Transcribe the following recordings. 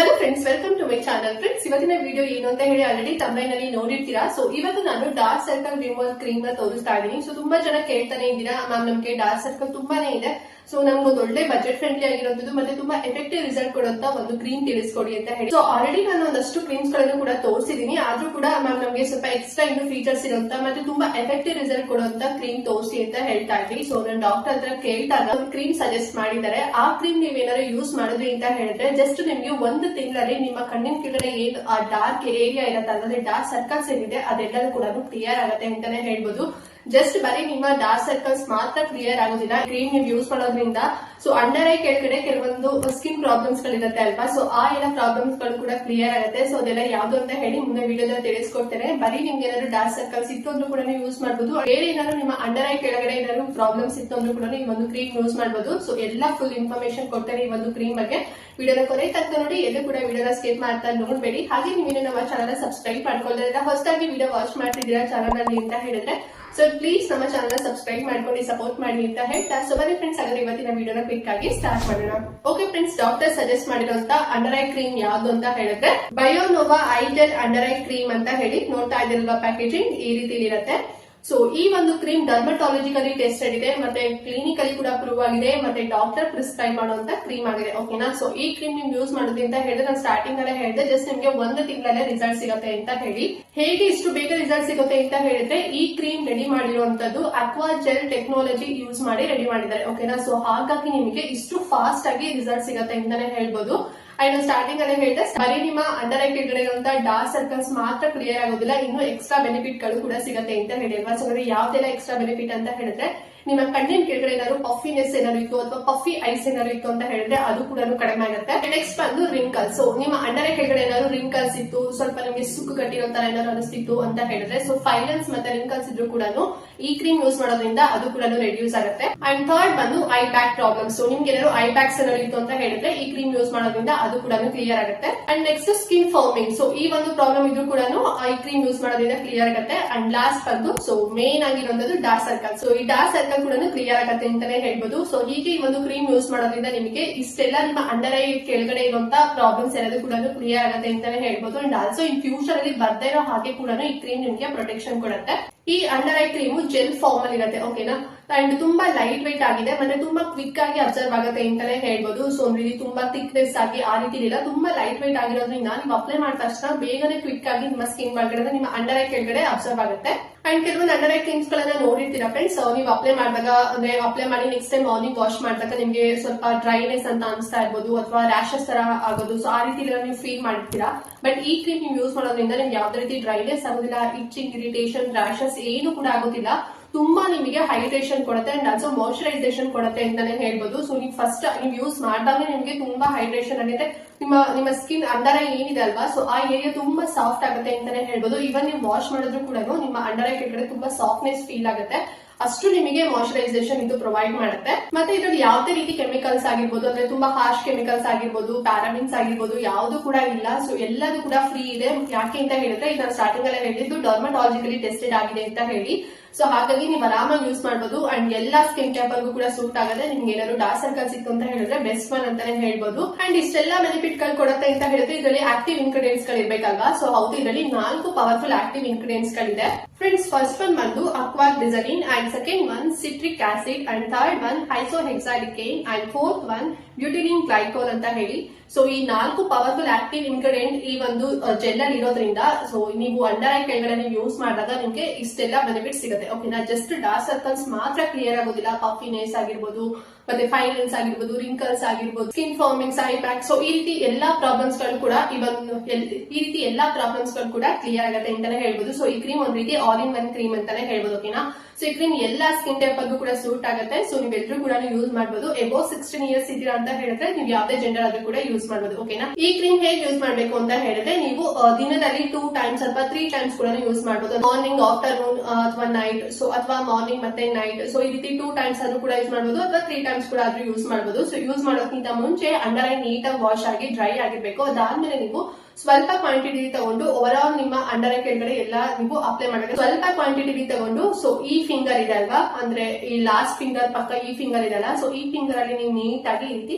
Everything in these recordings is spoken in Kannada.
had friends welcome to my channel friends ಇವತ್ತಿನ ವಿಡಿಯೋ ಏನು ಅಂತ ಹೇಳಿ ಆಲ್ರೆಡಿ ತಮಿಳಿನಲ್ಲಿ ನೋಡಿರ್ತೀರಾ? ಸೊ ಇವತ್ತು ನಾನು ಡಾರ್ಕ್ ಸರ್ಕಲ್ ರಿಮೂವಲ್ ಕ್ರೀಮ್ನ ತೋರಿಸ್ತಾ ಇದ್ದೀನಿ. ಸೊ ತುಂಬಾ ಜನ ಕೇಳ್ತಾನೆ ಇದ್ದೀರಾ? ಮ್ಯಾಮ್ ನಮ್ಗೆ ಡಾರ್ಕ್ ಸರ್ಕಲ್ ತುಂಬಾನೇ ಇದೆ. ಸೊ ನಮ್ಗೆ ಒಂದು ಒಳ್ಳೆ ಬಜೆಟ್ ಫ್ರೆಂಡ್ಲಿ ಆಗಿರೋದು ಮತ್ತೆ ತುಂಬಾ ಎಫೆಕ್ಟಿವ್ ರಿಸಲ್ಟ್ ಕೊಡುವಂತ ಒಂದು ಕ್ರೀಮ್ ತಿಳಿಸ್ಕೊಡಿ ಅಂತ ಹೇಳಿ. ಸೊ ಆಲ್ರೆಡಿ ನಾನು ಒಂದಷ್ಟು ಕ್ರೀಮ್ಸ್ಗಳನ್ನು ಕೂಡ ತೋರಿಸಿದೀನಿ ಆದ್ರೂ ಕೂಡ ಮ್ಯಾಮ್ ನಮ್ಗೆ ಸ್ವಲ್ಪ ಎಕ್ಸ್ಟ್ರಾ ಇನ್ನು ಫೀಚರ್ಸ್ ಇರುವಂತ, ಮತ್ತೆ ತುಂಬಾ ಎಫೆಕ್ಟಿವ್ ರಿಸಲ್ಟ್ ಕೊಡುವಂತ ಕ್ರೀಮ್ ತೋರಿಸಿ ಅಂತ ಹೇಳ್ತಾ ಇದ್ವಿ ಸೊ ನಾನು ಡಾಕ್ಟರ್ ಹತ್ರ ಕೇಳ್ತಾ ಕ್ರೀಮ್ ಸಜೆಸ್ಟ್ ಮಾಡಿದ್ದಾರೆ. ಆ ಕ್ರೀಮ್ ನೀವೇನಾದ್ರು ಯೂಸ್ ಮಾಡಿದ್ರಿ ಅಂತ ಹೇಳಿದ್ರೆ ಜಸ್ಟ್ ನಿಮ್ಗೆ ಒಂದು ತಿಂಗಳಲ್ಲಿ ನಿಮ್ಮ ಕಣ್ಣಿನ ಕೆಳಗಡೆ ಏನ್ ಆ ಡಾರ್ಕ್ ಏರಿಯಾ ಇರತ್ತೆ ಅಂದ್ರೆ ಡಾರ್ಕ್ ಸರ್ಕಲ್ಸ್ ಏನಿದೆ ಅದೆಲ್ಲರೂ ಕೂಡ ಕ್ಲಿಯರ್ ಆಗುತ್ತೆ ಅಂತಾನೆ ಹೇಳ್ಬೋದು. ಜಸ್ಟ್ ಬರೀ ನಿಮ್ಮ ಡಾರ್ಕ್ ಸರ್ಕಲ್ಸ್ ಮಾತ್ರ ಕ್ಲಿಯರ್ ಆಗೋದಿಲ್ಲ. ಕ್ರೀಮ್ ನೀವು ಯೂಸ್ ಮಾಡೋದ್ರಿಂದ. ಸೊ ಅಂಡರ್ ಐ ಕೆಳಗಡೆ ಕೆಲವೊಂದು ಸ್ಕಿನ್ ಪ್ರಾಬ್ಲಮ್ಸ್ ಗಳಿರುತ್ತೆ ಅಲ್ವಾ? ಸೊ ಆ ಎಲ್ಲ ಪ್ರಾಬ್ಲಮ್ಸ್ಗಳು ಕೂಡ ಕ್ಲಿಯರ್ ಆಗುತ್ತೆ. ಸೊ ಅದೆಲ್ಲ ಯಾವ್ದು ಅಂತ ಹೇಳಿ ಮುಂದೆ ವಿಡಿಯೋದಲ್ಲಿ ತಿಳಿಸ್ಕೊಡ್ತೇನೆ. ಬರೀ ನಿಮ್ಗೆ ಏನಾದ್ರು ಡಾರ್ಕ್ ಸರ್ಕಲ್ಸ್ ಇತ್ತು ಅಂದ್ರೂ ಕೂಡ ಯೂಸ್ ಮಾಡಬಹುದು ಬೇರೆ ಏನಾದ್ರು ನಿಮ್ಮ ಅಂಡರ್ ಐ ಕೆಳಗಡೆ ಏನಾದ್ರು ಪ್ರಾಬ್ಲಮ್ಸ್ ಇತ್ತು ಅಂದ್ರೂ ಕೂಡ ಈ ಒಂದು ಕ್ರೀಮ್ ಯೂಸ್ ಮಾಡಬಹುದು ಸೊ ಎಲ್ಲ ಫುಲ್ ಇನ್ಫಾರ್ಮೇಶನ್ ಕೊಡ್ತೇನೆ ಈ ಒಂದು ಕ್ರೀಮ್ ಬಗ್ಗೆ. ವಿಡಿಯೋನ ಕೊನೆ ತಕ್ಕ ನೋಡಿ, ಎಲ್ಲೂ ಕೂಡ ವಿಡಿಯೋನ ಸ್ಕಿಪ್ ಮಾಡ್ತಾ ನೋಡ್ಬೇಡಿ. ಹಾಗೆ ನೀವೇನು ನಮ್ಮ ಚಾನಲ್ ಸಬ್ಸ್ಕ್ರೈಬ್ ಮಾಡ್ಕೊಳ್ಳೋದ್ರಿಂದ ಹೊಸದಾಗಿ ವಿಡಿಯೋ ವಾಚ್ ಮಾಡ್ತಿದ್ದೀರಾ ಚಾನಲ್ ಅಲ್ಲಿ ಅಂತ ಹೇಳಿದ್ರೆ ಸೊ ಪ್ಲೀಸ್ ನಮ್ಮ ಚಾನಲ್ ಸಬ್ಸ್ಕ್ರೈಬ್ ಮಾಡ್ಕೊಂಡು ಸಪೋರ್ಟ್ ಮಾಡಿ ಅಂತ ಹೇಳ್ತಾ ಸೊ ಬನ್ನಿ ಫ್ರೆಂಡ್ಸ್ ಹಾಗಾದ್ರೆ ಇವತ್ತಿನ ವಿಡಿಯೋನ ಕ್ವಿಕ್ ಆಗಿ ಸ್ಟಾರ್ಟ್ ಮಾಡೋಣ. ಓಕೆ ಫ್ರೆಂಡ್ಸ್ ಡಾಕ್ಟರ್ ಸಜೆಸ್ಟ್ ಮಾಡಿರುವಂತ ಅಂಡರ್ ಐ ಕ್ರೀಮ್ ಯಾವ್ದು ಅಂತ ಹೇಳಿದ್ರೆ ಬಯೋನೋವಾ ಐಟೆಲ್ ಅಂಡರ್ ಐ ಕ್ರೀಮ್ ಅಂತ ಹೇಳಿ ನೋಡ್ತಾ ಇದಿರುವ ಪ್ಯಾಕೇಜಿಂಗ್ ಈ ರೀತಿ ಇರುತ್ತೆ. ಸೊ ಈ ಒಂದು ಕ್ರೀಮ್ ಡರ್ಮಟಾಲಜಿಕಲಿ ಟೆಸ್ಟೆಡ್ ಇದೆ, ಮತ್ತೆ ಕ್ಲಿನಿಕಲಿ ಕೂಡ ಪ್ರೂವ್ ಆಗಿದೆ, ಮತ್ತೆ ಡಾಕ್ಟರ್ ಪ್ರಿಸ್ಕ್ರೈಬ್ ಮಾಡುವಂತ ಕ್ರೀಮ್ ಆಗಿದೆ. ಓಕೆನಾ ಸೊ ಈ ಕ್ರೀಮ್ ನೀವು ಯೂಸ್ ಮಾಡೋದು ಅಂತ ಹೇಳಿದ್ರೆ ನಾನು ಸ್ಟಾರ್ಟಿಂಗ್ ಅಲ್ಲೇ ಹೇಳಿದೆ ಜಸ್ಟ್ ನಿಮ್ಗೆ ಒಂದು ತಿಂಗಳಲ್ಲೇ ರಿಸಲ್ಟ್ ಸಿಗುತ್ತೆ ಅಂತ ಹೇಳಿ. ಹೇಗೆ ಇಷ್ಟು ಬೇಗ ರಿಸಲ್ಟ್ ಸಿಗುತ್ತೆ ಅಂತ ಹೇಳಿದ್ರೆ, ಈ ಕ್ರೀಮ್ ರೆಡಿ ಮಾಡಿರುವಂತದ್ದು ಅಕ್ವಾ ಜೆಲ್ ಟೆಕ್ನಾಲಜಿ ಯೂಸ್ ಮಾಡಿ ರೆಡಿ ಮಾಡಿದ್ದಾರೆ. ಓಕೆನಾ ಸೊ ಹಾಗಾಗಿ ನಿಮಗೆ ಇಷ್ಟು ಫಾಸ್ಟ್ ಆಗಿ ರಿಸಲ್ಟ್ ಸಿಗುತ್ತೆ ಅಂತಾನೆ ಹೇಳ್ಬೋದು. ಅಂಡ್ ಸ್ಟಾರ್ಟಿಂಗ್ ಅಲ್ಲಿ ಹೇಳಿದೆ, ಬರೀ ನಿಮ್ಮ ಅಂಡರ್ ಐ ಕೆಳಗಡೆ ಇರುವಂತಹ ಡಾರ್ಕ್ ಸರ್ಕಲ್ಸ್ ಮಾತ್ರ ಕ್ಲಿಯರ್ ಆಗೋದಿಲ್ಲ. ಇನ್ನು ಎಕ್ಸ್ಟ್ರಾ ಬೆನಿಫಿಟ್ಗಳು ಕೂಡ ಸಿಗುತ್ತೆ ಅಂತ ಹೇಳಿದ್ವಾ ಸೊ ಯಾವ್ದೆಲ್ಲ ಎಕ್ಸ್ಟ್ರಾ ಬೆನಿಫಿಟ್ ಅಂತ ಹೇಳಿದ್ರೆ ನಿಮ್ಮ ಕಣ್ಣಿನ ಕೆಳಗಡೆ ಏನಾದ್ರು ಪಫಿನೆಸ್ ಏನಾದ್ರು ಇತ್ತು ಅಥವಾ ಪಫಿ ಐಸ್ ಏನಾದ್ರು ಇತ್ತು ಅಂತ ಹೇಳಿದ್ರೆ ಅದು ಕೂಡ ಕಡಿಮೆ ಆಗುತ್ತೆ. ನೆಕ್ಸ್ಟ್ ಬಂದು ರಿಂಕಲ್ಸ್ ಸೊ ನಿಮ್ಮ ಅಂಡರ್ ಕೆಳಗಡೆ ಏನಾದ್ರು ರಿಂಕಲ್ಸ್ ಇತ್ತು, ಸ್ವಲ್ಪ ನಿಮಗೆ ಸುಕ್ಕು ಕಟ್ಟಿರೋ ತರ ಏನಾದ್ರು ಅನಿಸ್ತಿತ್ತು ಅಂತ ಹೇಳಿದ್ರೆ ಸೊ ಫೈಲನ್ಸ್ ಮತ್ತೆ ರಿಂಕಲ್ಸ್ ಇದ್ರು ಕೂಡ ಈ ಕ್ರೀಮ್ ಯೂಸ್ ಮಾಡೋದ್ರಿಂದ ಅದು ಕೂಡ ರೆಡ್ಯೂಸ್ ಆಗುತ್ತೆ. ಅಂಡ್ ಥರ್ಡ್ ಬಂದು ಐ ಬ್ಯಾಕ್ ಪ್ರಾಬ್ಲಮ್ ಸೊ ನಿಮ್ಗೆ ಏನಾದ್ರು ಐ ಬ್ಯಾಕ್ಸ್ ಏನಾದ್ರು ಇತ್ತು ಅಂತ ಹೇಳಿದ್ರೆ ಈ ಕ್ರೀಮ್ ಯೂಸ್ ಮಾಡೋದ್ರಿಂದ ಅದು ಕೂಡ ಕ್ಲಿಯರ್ ಆಗುತ್ತೆ. And next skin firming so ಈ ಒಂದು ಪ್ರಾಬ್ಲಮ್ ಇದ್ರು ಕೂಡ ಐ ಕ್ರೀಮ್ ಯೂಸ್ ಮಾಡೋದ್ರಿಂದ ಕ್ಲಿಯರ್ ಆಗುತ್ತೆ. ಅಂಡ್ ಲಾಸ್ಟ್ ಬಂದು ಸೊ ಮೇನ್ ಆಗಿರೋದು ಡಾರ್ಕ್ ಸರ್ಕಲ್ ಸೊ ಈ ಡಾರ್ಕ್ ಕೂಡ ಕ್ಲಿಯರ್ ಆಗತ್ತೆ ಅಂತಾನೆ ಹೇಳ್ಬೋದು. ಸೊ ಹೀಗೆ ಈ ಒಂದು ಕ್ರೀಮ್ ಯೂಸ್ ಮಾಡೋದ್ರಿಂದ ನಿಮಗೆ ಇಷ್ಟೆಲ್ಲ ನಿಮ್ಮ ಅಂಡರ್ ಐ ಕೆಳಗಡೆ ಇರುವಂತ ಪ್ರಾಬ್ಲಮ್ಸ್ ಎಲ್ಲದೂ ಕೂಡ ಕ್ಲಿಯರ್ ಆಗತ್ತೆ ಅಂತಾನೆ ಹೇಳ್ಬೋದು. ಅಂಡ್ ಆಲ್ಸೋ ಇನ್ ಫ್ಯೂಚರ್ ಅಲ್ಲಿ ಬರ್ತಾ ಇರೋ ಹಾಗೆ ಕೂಡ ಈ ಕ್ರೀಮ್ ನಿಮಗೆ ಪ್ರೊಟೆಕ್ಷನ್ ಕೊಡುತ್ತೆ. ಈ under eye cream gel form ಅಲ್ಲಿ ಇರುತ್ತೆ ಓಕೆನಾ ಅಂಡ್ ತುಂಬಾ ಲೈಟ್ ವೆಯ್ಟ್ ಆಗಿದೆ, ಮತ್ತೆ ತುಂಬಾ ಕ್ವಿಕ್ ಆಗಿ ಅಬ್ಸರ್ವ್ ಆಗುತ್ತೆ ಅಂತಾನೆ ಹೇಳ್ಬೋದು. ಸೊ ಒಂದು ರೀತಿ ತುಂಬಾ ಥಿಕ್ನೆಸ್ ಆಗಿ ಆ ರೀತಿ ಇಲ್ಲ ತುಂಬಾ ಲೈಟ್ ವೆಯ್ಟ್ ಆಗಿರೋದ್ರಿಂದ ನೀವು ಅಪ್ಲೈ ಮಾಡಿದ ತಕ್ಷಣ ಬೇಗನೆ ಕ್ವಿಕ್ ಆಗಿ ನಿಮ್ಮ ಸ್ಕಿನ್ ಒಳಗಡೆ ನಿಮ್ಮ ಅಂಡರ್ ಐ ಕೆಳಗಡೆ ಅಬ್ಸರ್ವ್ ಆಗುತ್ತೆ. ಅಂಡ್ ಕೆಲವೊಂದು ಅಂಡರ್ ಐ ಕ್ರೀಮ್ಸ್ ಗಳನ್ನ ನೋಡಿರ್ತೀರಾ ಫ್ರೆಂಡ್ಸ್ ನೀವು ಅಪ್ಲೈ ಮಾಡಿದಾಗ, ಅಂದ್ರೆ ಅಪ್ಲೈ ಮಾಡಿ ನೆಕ್ಸ್ಟ್ ಟೈಮ್ ಮಾರ್ನಿಂಗ್ ವಾಶ್ ಮಾಡಿದಾಗ ನಿಮಗೆ ಸ್ವಲ್ಪ ಡ್ರೈನೆಸ್ ಅಂತ ಅನಿಸ್ತಾ ಇರ್ಬೋದು ಅಥವಾ ರ್ಯಾಶಸ್ ತರ ಆಗೋದು. ಸೊ ಆ ರೀತಿ ನೀವು ಫೀಲ್ ಮಾಡ್ತೀರಾ? ಬಟ್ ಈ ಕ್ರೀಮ್ ನೀವು ಯೂಸ್ ಮಾಡೋದ್ರಿಂದ ನಿಮ್ಗೆ ಯಾವ್ದೇ ರೀತಿ ಡ್ರೈನೆಸ್ ಆಗೋದಿಲ್ಲ ಇಚ್ಚಿಂಗ್ ಇರಿಟೇಷನ್ ರ್ಯಾಶಸ್ ಏನು ಕೂಡ ಆಗೋದಿಲ್ಲ. ತುಂಬಾ ನಿಮಗೆ ಹೈಡ್ರೇಷನ್ ಕೊಡುತ್ತೆ ಅಂಡ್ ಆಲ್ಸೋ ಮಾಯಶ್ಚರೈಸೇಷನ್ ಕೊಡುತ್ತೆ ಅಂತಾನೆ ಹೇಳ್ಬೋದು. ಸೊ ನೀವು ಫಸ್ಟ್ ನೀವು ಯೂಸ್ ಮಾಡಿದಾಗ ನಿಮಗೆ ತುಂಬಾ ಹೈಡ್ರೇಷನ್ ಆಗಿದೆ ನಿಮ್ಮ ನಿಮ್ಮ ಸ್ಕಿನ್ ಅಂಡರ್ ಏನಿದೆ ಅಲ್ವಾ? ಸೊ ಆ ಏರಿಯಾ ತುಂಬಾ ಸಾಫ್ಟ್ ಆಗುತ್ತೆ ಅಂತಾನೆ ಹೇಳ್ಬೋದು. ಇವನ್ ನೀವು ವಾಶ್ ಮಾಡಿದ್ರು ಕೂಡ ನಿಮ್ಮ ಅಂಡರ್ ಕೆಳಗಡೆ ತುಂಬಾ ಸಾಫ್ಟ್ನೆಸ್ ಫೀಲ್ ಆಗುತ್ತೆ. ಅಷ್ಟು ನಿಮಗೆ ಮಾಯಶ್ಚರೈಸೇಷನ್ ಇದು ಪ್ರೊವೈಡ್ ಮಾಡುತ್ತೆ. ಮತ್ತೆ ಇದ್ರಲ್ಲಿ ಯಾವುದೇ ರೀತಿ ಕೆಮಿಕಲ್ಸ್ ಆಗಿರ್ಬೋದು, ಅಂದ್ರೆ ತುಂಬಾ ಹಾರ್ಶ್ ಕೆಮಿಕಲ್ಸ್ ಆಗಿರ್ಬೋದು ಪ್ಯಾರಾಮಿನ್ಸ್ ಆಗಿರ್ಬೋದು, ಯಾವುದು ಕೂಡ ಇಲ್ಲ. ಸೊ ಎಲ್ಲದು ಕೂಡ ಫ್ರೀ ಇದೆ. ಯಾಕೆ ಅಂತ ಹೇಳಿದ್ರೆ, ಈಗ ಸ್ಟಾರ್ಟಿಂಗ್ ಅಲ್ಲೇ ಹೇಳಿದ್ದು ಡರ್ಮಟಾಲಜಿಕಲಿ ಟೆಸ್ಟೆಡ್ ಆಗಿದೆ ಅಂತ ಹೇಳಿ. ಸೊ ಹಾಗಾಗಿ ನೀವು ಆರಾಮಾಗಿ ಯೂಸ್ ಮಾಡಬಹುದು ಅಂಡ್ ಎಲ್ಲಾ ಸ್ಕಿನ್ ಟೈಪ್ಗೂ ಕೂಡ ಸೂಟ್ ಆಗುತ್ತೆ ನಿಮ್ಗೆ ಏನಾದ್ರು ಡಾರ್ಕ್ ಸರ್ಕಲ್ ಸಿಕ್ತು ಅಂತ ಹೇಳಿದ್ರೆ ಬೆಸ್ಟ್ ಒನ್ ಅಂತಾನೆ ಹೇಳ್ಬೋದು. ಅಂಡ್ ಇಷ್ಟೆಲ್ಲ ಬೆನಿಫಿಟ್ಗಳು ಕೊಡುತ್ತೆ ಅಂತ ಹೇಳಿದ್ರೆ, ಇದರಲ್ಲಿ ಆಕ್ಟಿವ್ ಇಂಗ್ರೀಡಿಯೆಂಟ್ಸ್ಗಳು ಇರ್ಬೇಕಲ್ವಾ? ಸೊ ಹೌದು, ಇದರಲ್ಲಿ ನಾಲ್ಕು ಪವರ್ಫುಲ್ ಆಕ್ಟಿವ್ ಇಂಗ್ರೀಡಿಯೆಂಟ್ಸ್ ಗಳಿದೆ. ಫ್ರೆಂಡ್ಸ್ ಫಸ್ಟ್ ಒನ್ ಬಂದು ಅಕ್ವಾಕ್ design and second one citric acid and third one ಹೈಸೋ ಹೆಕ್ಸಾಲಿಕೇನ್ and fourth one butylene glycol ಅಂತ ಹೇಳಿ ಸೊ ಈ ನಾಲ್ಕು ಪವರ್ಫುಲ್ ಆಕ್ಟಿವ್ ಇನ್ಗ್ರೀಡಿಯಂಟ್ ಈ ಒಂದು ಜೆಲ್ ಅಲ್ಲಿ ಇರೋದ್ರಿಂದ ಸೊ ನೀವು ಅಂಡರ್ ಐ ನೀವು ಯೂಸ್ ಮಾಡಿದಾಗ ನಿಮಗೆ ಇಷ್ಟೆಲ್ಲ ಬೆನಿಫಿಟ್ ಸಿಗುತ್ತೆ. ಓಕೆನಾ ಜಸ್ಟ್ ಡಾರ್ಕ್ ಸರ್ಕಲ್ಸ್ ಮಾತ್ರ ಕ್ಲಿಯರ್ ಆಗೋದಿಲ್ಲ. ಪಫಿನೆಸ್ ಆಗಿರ್ಬೋದು, ಮತ್ತೆ ಫೈನಲ್ಸ್ ಆಗಿರ್ಬೋದು ರಿಂಕಲ್ಸ್ ಆಗಿರ್ಬೋದು skin firmings eye bag so ಈ ರೀತಿ ಎಲ್ಲಾ ಪ್ರಾಬ್ಲಮ್ಸ್ಗಳು ಕೂಡ ಒಂದು ಈ ರೀತಿ ಎಲ್ಲಾ ಪ್ರಾಬ್ಲಮ್ಸ್ಗಳು ಕೂಡ ಕ್ಲಿಯರ್ ಆಗುತ್ತೆ ಅಂತಾನೆ ಹೇಳ್ಬೋದು. ಸೊ ಈ ಕ್ರೀಮ್ ಒಂದ್ ರೀತಿ ಆಲ್ ಇನ್ ಒನ್ ಕ್ರೀಮ್ ಅಂತಾನೆ ಹೇಳ್ಬೋದು ಓಕೆನಾ ಸೊ ಈ ಕ್ರೀಮ್ ಎಲ್ಲಾ ಸ್ಕಿನ್ ಟೈಪ್ ಅಲ್ಲೂ ಕೂಡ ಸೂಟ್ ಆಗುತ್ತೆ. ಸೊ ನೀವೆಲ್ಲರೂ ಕೂಡ ಯೂಸ್ ಮಾಡಬಹುದು ಎಬೋ ಸಿಕ್ಸ್ಟೀನ್ ಇಯರ್ಸ್ ಇದ್ದೀರಾ ಅಂತ ಹೇಳಿದ್ರೆ, ನೀವು ಯಾವುದೇ ಜೆಂಡರ್ ಆದ್ರೂ ಕೂಡ ಯೂಸ್ ಮಾಡಬಹುದು ಓಕೆನಾ ಈ ಕ್ರೀಮ್ ಹೇಗೆ ಯೂಸ್ ಮಾಡಬೇಕು ಅಂತ ಹೇಳಿದ್ರೆ ನೀವು ದಿನದಲ್ಲಿ ಟೂ ಟೈಮ್ಸ್ ಅಥವಾ ತ್ರೀ ಟೈಮ್ಸ್ ಕೂಡ ಯೂಸ್ ಮಾಡಬಹುದು ಮಾರ್ನಿಂಗ್ ಆಫ್ಟರ್ನೂನ್ ಅಥವಾ ನೈಟ್ ಸೊ ಅಥವಾ ಮಾರ್ನಿಂಗ್ ಮತ್ತೆ ನೈಟ್ ಸೊ ಈ ರೀತಿ ಟೂ ಟೈಮ್ಸ್ ಆದ್ರೂ ಕೂಡ ಯೂಸ್ ಮಾಡಬಹುದು ಅಥವಾ ತ್ರೀ ಟೈಮ್ಸ್ ಕೂಡ ಆದ್ರೂ ಯೂಸ್ ಮಾಡಬಹುದು ಸೊ ಯೂಸ್ ಮಾಡೋಕ್ಕಿಂತ ಮುಂಚೆ ಅಂಡರ್ ಐ ನೀಟಾಗಿ ವಾಶ್ ಆಗಿ ಡ್ರೈ ಆಗಿರ್ಬೇಕು. ಅದಾದ್ಮೇಲೆ ನೀವು ಸ್ವಲ್ಪ ಕ್ವಾಂಟಿಟಿ ತಗೊಂಡು ಓವರ್ ಆಲ್ ನಿಮ್ಮ ಅಂಡರ್ ಕೆಳಗಡೆ ಎಲ್ಲ ನೀವು ಅಪ್ಲೈ ಮಾಡಬೇಕು. ಸ್ವಲ್ಪ ಕ್ವಾಂಟಿಟಿ ತಗೊಂಡು ಸೊ ಈ ಫಿಂಗರ್ ಇದೆ ಅಲ್ವಾ? ಅಂದ್ರೆ ಈ ಲಾಸ್ಟ್ ಫಿಂಗರ್ ಪಕ್ಕ ಈ ಫಿಂಗರ್ ಇದೆ ಅಲ್ಲ? ಸೊ ಈ ಫಿಂಗರ್ ಅಲ್ಲಿ ನೀವು ನೀಟಾಗಿ ಈ ರೀತಿ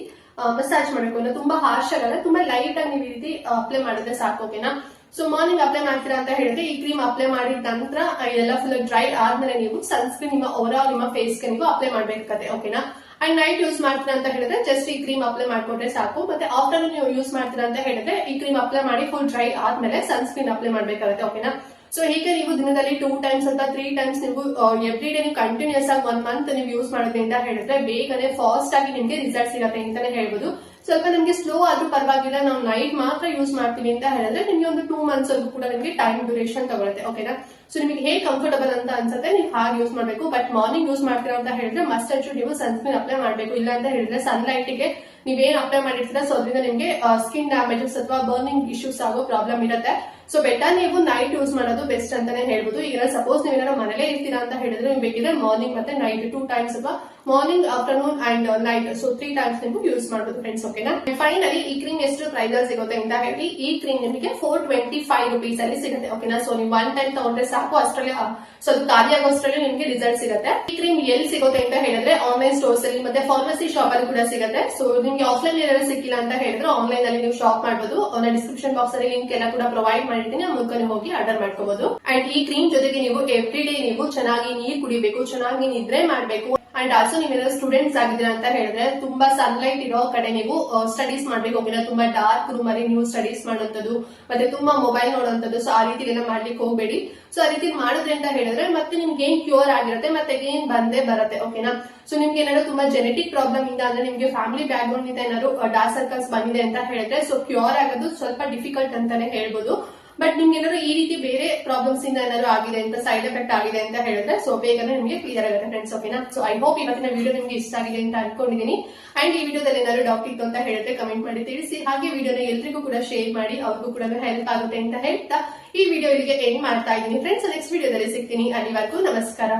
ಮಸಾಜ್ ಮಾಡ್ಕೊಂಡು ತುಂಬಾ ಹಾರ್ಶ್ ಆಗಲ್ಲ, ತುಂಬಾ ಲೈಟ್ ಆಗಿ ನೀವು ಈ ರೀತಿ ಅಪ್ಲೈ ಮಾಡಿದ್ರೆ ಸಾಕು ಓಕೆನಾ ಸೊ ಮಾರ್ನಿಂಗ್ ಅಪ್ಲೈ ಮಾಡ್ತೀರಾ ಅಂತ ಹೇಳಿದ್ರೆ ಈ ಕ್ರೀಮ್ ಅಪ್ಲೈ ಮಾಡಿದ ನಂತರ ಎಲ್ಲ ಫುಲ್ ಡ್ರೈ ಆದ್ಮೇಲೆ ನೀವು ಸನ್ಸ್ಕ್ರೀನ್ ನಿಮ್ಮ ಓವರ್ ನಿಮ್ಮ ಫೇಸ್ಗೆ ನೀವು ಅಪ್ಲೈ ಮಾಡ್ಬೇಕಾಗತ್ತೆ ಓಕೆನಾ ಅಂಡ್ ನೈಟ್ ಯೂಸ್ ಮಾಡ್ತೀರಾ ಅಂತ ಹೇಳಿದ್ರೆ ಜಸ್ಟ್ ಈ ಕ್ರೀಮ್ ಅಪ್ಲೈ ಮಾಡ್ಕೊಂಡ್ರೆ ಸಾಕು, ಮತ್ತೆ ಆಫ್ಟರ್ನೂನ್ ನೀವು ಯೂಸ್ ಮಾಡ್ತೀರಾ ಅಂತ ಹೇಳಿದ್ರೆ ಈ ಕ್ರೀಮ್ ಅಪ್ಲೈ ಮಾಡಿ ಫುಲ್ ಡ್ರೈ ಆದ್ಮೇಲೆ ಸನ್ಸ್ಕ್ರೀನ್ ಅಪ್ಲೈ ಮಾಡ್ಬೇಕಾಗತ್ತೆ ಓಕೆನಾ ಸೊ ಹೀಗೆ ನೀವು ದಿನದಲ್ಲಿ ಟೂ ಟೈಮ್ಸ್ ಅಂತ ತ್ರೀ ಟೈಮ್ಸ್ ನೀವು ಎವ್ರಿ ಡೇ ನೀವು ಕಂಟಿನ್ಯೂಸ್ ಆಗಿ ಒನ್ ಮಂತ್ ನೀವು ಯೂಸ್ ಮಾಡೋದ್ರಿಂದ ಹೇಳಿದ್ರೆ ಬೇಗನೆ ಫಾಸ್ಟ್ ಆಗಿ ನಿಮ್ಗೆ ರಿಸಲ್ಟ್ ಸಿಗತ್ತೆ ಅಂತಾನೆ ಹೇಳ್ಬೋದು. ಸ್ವಲ್ಪ ನಿಮ್ಗೆ ಸ್ಲೋ ಆದ್ರೂ ಪರವಾಗಿಲ್ಲ, ನಾವು ನೈಟ್ ಮಾತ್ರ ಯೂಸ್ ಮಾಡ್ತೀವಿ ಅಂತ ಹೇಳಿದ್ರೆ ನಿಮ್ಗೆ ಒಂದು ಟೂ ಮಂತ್ಸ್ ವರೆಗೂ ಕೂಡ ನಿಮ್ಗೆ ಟೈಮ್ ಡ್ಯೂರೇಷನ್ ತಗೊಳುತ್ತೆ ಓಕೆನಾ ಸೊ ನಿಮಗೆ ಹೇಗೆ ಕಂಫರ್ಟಬಲ್ ಅಂತ ಅನ್ಸುತ್ತೆ, ನೀವು ಹಾಗೆ ಯೂಸ್ ಮಾಡಬೇಕು. ಬಟ್ ಮಾರ್ನಿಂಗ್ ಯೂಸ್ ಮಾಡ್ತೀರಾ ಅಂತ ಹೇಳಿದ್ರೆ ಮಸ್ಟ್ ಅಂಡ್ ನೀವು ಸನ್ಸ್ಕ್ರೀನ್ ಅಪ್ಲೈ ಮಾಡಬೇಕು. ಇಲ್ಲ ಅಂತ ಹೇಳಿದ್ರೆ ಸನ್ಲೈಟ್ಗೆ ನೀವೇನ್ ಅಪ್ಲೈ ಮಾಡಿರ್ತೀರಾ ಸೊ ಅದರಿಂದ ನಿಮಗೆ ಸ್ಕಿನ್ ಡ್ಯಾಮೇಜಸ್ ಅಥವಾ ಬರ್ನಿಂಗ್ ಇಶ್ಯೂಸ್ ಆಗೋ ಪ್ರಾಬ್ಲಮ್ ಇರುತ್ತೆ. ಸೊ ಬೆಟರ್ ನೀವು ನೈಟ್ ಯೂಸ್ ಮಾಡೋದು ಬೆಸ್ಟ್ ಅಂತಾನೆ ಹೇಳ್ಬೋದು. ಈಗ ಸಪೋಸ್ ನೀವೇನಾದ್ರು ಮನೇಲೇ ಇರ್ತೀರಾ ಅಂತ ಹೇಳಿದ್ರೆ ನೀವು ಬೇಕಿದ್ರೆ ಮಾರ್ನಿಂಗ್ ಮತ್ತೆ ನೈಟ್ ಟೂ ಟೈಮ್ಸ್ ಅಥವಾ morning afternoon and night so three times ನೀವು ಯೂಸ್ ಮಾಡಬಹುದು ಫ್ರೆಂಡ್ಸ್ ಓಕೆನಾ ಫೈನಲಿ ಈ ಕ್ರೀಮ್ ಎಷ್ಟು ಪ್ರೈಸ್ ಸಿಗುತ್ತೆ ಅಂತ ಹೇಳಿ, ಈ ಕ್ರೀಮ್ ನಿಮಗೆ ಫೋರ್ ಟ್ವೆಂಟಿ ಫೈವ್ ರುಪೀಸ್ ಅಲ್ಲಿ ಸಿಗುತ್ತೆ ಓಕೆನಾ ಸೊ ನೀವು ಒನ್ ಟೈಮ್ ತಗೊಂಡ್ರೆ ಸಾಕು, ಅಷ್ಟರಲ್ಲಿ ಸೊ ಖಾಲಿ ಆಗೋಷ್ಟರಲ್ಲಿ ನಿಮಗೆ ರಿಸಲ್ಟ್ ಸಿಗುತ್ತೆ. ಈ ಕ್ರೀಮ್ ಎಲ್ಲಿ ಸಿಗುತ್ತೆ ಅಂತ ಹೇಳಿದ್ರೆ ಆನ್ಲೈನ್ ಸ್ಟೋರ್ಸ್ ಅಲ್ಲಿ ಮತ್ತೆ ಫಾರ್ಮಸಿ ಶಾಪ್ ಅಲ್ಲಿ ಕೂಡ ಸಿಗುತ್ತೆ. ಸೊ ನಿಮ್ಗೆ ಆಫ್ಲೈನ್ ಏನಾದ್ರು ಸಿಕ್ಕಿಲ್ಲ ಅಂತ ಹೇಳಿದ್ರೆ ಆನ್ಲೈನ್ ಅಲ್ಲಿ ನೀವು ಶಾಪ್ ಮಾಡಬಹುದು ಡಿಸ್ಕ್ರಿಪ್ಷನ್ ಬಾಕ್ಸ್ ಅಲ್ಲಿ ಲಿಂಕ್ ಎಲ್ಲ ಕೂಡ ಪ್ರೊವೈಡ್ ಮಾಡಿರ್ತೀನಿ ಆ ಹೋಗಿ ಆರ್ಡರ್ ಮಾಡ್ಕೋಬಹುದು ಅಂಡ್ ಈ ಕ್ರೀಮ್ ಜೊತೆಗೆ ನೀವು ಎವ್ರಿ ಡೇ ನೀವು ಚೆನ್ನಾಗಿ ನೀರ್ ಕುಡಿಬೇಕು, ಚೆನ್ನಾಗಿ ನಿದ್ರೆ ಮಾಡಬೇಕು. ಅಂಡ್ ಆಲ್ಸೋ ನೀವೆಲ್ಲ ಸ್ಟೂಡೆಂಟ್ಸ್ ಆಗಿದ್ದೀರಾ ಅಂತ ಹೇಳಿದ್ರೆ, ತುಂಬಾ ಸನ್ಲೈಟ್ ಇರೋ ಕಡೆ ನೀವು ಸ್ಟಡೀಸ್ ಮಾಡ್ಬೇಕು. ಹೋಗಿಲ್ಲ ತುಂಬಾ ಡಾರ್ಕ್ ರೂಮ್ ಅಲ್ಲಿ ನೀವು ಸ್ಟಡೀಸ್ ಮಾಡುವಂತದ್ದು ಮತ್ತೆ ತುಂಬಾ ಮೊಬೈಲ್ ನೋಡುವಂತದ್ದು ಸೊ ಆ ರೀತಿ ಎಲ್ಲ ಮಾಡ್ಲಿಕ್ಕೆ ಹೋಗಬೇಡಿ. ಸೊ ಆ ರೀತಿ ಮಾಡಿದ್ರೆ ಅಂತ ಹೇಳಿದ್ರೆ, ಮತ್ತೆ ನಿಮ್ಗೆ ಏನ್ ಕ್ಯೂರ್ ಆಗಿರುತ್ತೆ, ಮತ್ತೆ ಏನ್ ಬಂದೇ ಬರುತ್ತೆ ಓಕೆನಾ ಸೊ ನಿಮ್ಗೆ ಏನಾದ್ರು ತುಂಬಾ ಜೆನೆಟಿಕ್ ಪ್ರಾಬ್ಲಮ್ ಇಂದ ಅಂದ್ರೆ ನಿಮ್ಗೆ ಫ್ಯಾಮಿಲಿ ಬ್ಯಾಕ್ ಗ್ರೌಂಡ್ ಇಂದ ಏನಾದ್ರು ಡಾರ್ಕ್ ಸರ್ಕಲ್ಸ್ ಬಂದಿದೆ ಅಂತ ಹೇಳಿದ್ರೆ ಸೊ ಕ್ಯೂರ್ ಆಗೋದು ಸ್ವಲ್ಪ ಡಿಫಿಕಲ್ಟ್ ಅಂತಾನೆ ಹೇಳ್ಬೋದು. ಬಟ್ ನಿಮ್ಗೆ ಏನಾದ್ರು ಈ ರೀತಿ ಬೇರೆ ಪ್ರಾಬ್ಲಮ್ಸ್ ಇಂದ ಏನಾದ್ರು ಆಗಿದೆ ಅಂತ ಸೈಡ್ ಎಫೆಕ್ಟ್ ಆಗಿದೆ ಅಂತ ಹೇಳಿದ್ರೆ ಸೊ ಬೇಗನೆ ನಿಮಗೆ ಕ್ಲಿಯರ್ ಆಗುತ್ತೆ ಫ್ರೆಂಡ್ಸ್ ಓಕೆನಾ ಸೊ ಐ ಹೋಪ್ ಇವತ್ತಿನ ವಿಡಿಯೋ ನಿಮ್ಗೆ ಇಷ್ಟ ಆಗಿದೆ ಅಂತ ಅನ್ಕೊಂಡಿದ್ದೀನಿ ಅಂಡ್ ಈ ವಿಡಿಯೋದಲ್ಲಿ ಏನಾದ್ರು ಡಾಕ್ಟರ್ ಇತ್ತು ಅಂತ ಹೇಳಿದ್ರೆ ಕಮೆಂಟ್ ಮಾಡಿ ತಿಳಿಸಿ. ಹಾಗೆ ವಿಡಿಯೋನ ಎಲ್ರಿಗೂ ಕೂಡ ಶೇರ್ ಮಾಡಿ, ಅವ್ರಿಗೂ ಕೂಡ ಹೆಲ್ಪ್ ಆಗುತ್ತೆ ಅಂತ ಹೇಳ್ತಾ ಈ ವಿಡಿಯೋ ಇಲ್ಲಿಗೆ ಎಂಡ್ ಮಾಡ್ತಾ ಇದ್ದೀನಿ. ಫ್ರೆಂಡ್ಸ್ ನೆಕ್ಸ್ಟ್ ವಿಡಿಯೋದಲ್ಲಿ ಸಿಗ್ತೀನಿ. ಅಲ್ಲಿವರೆಗೂ ನಮಸ್ಕಾರ.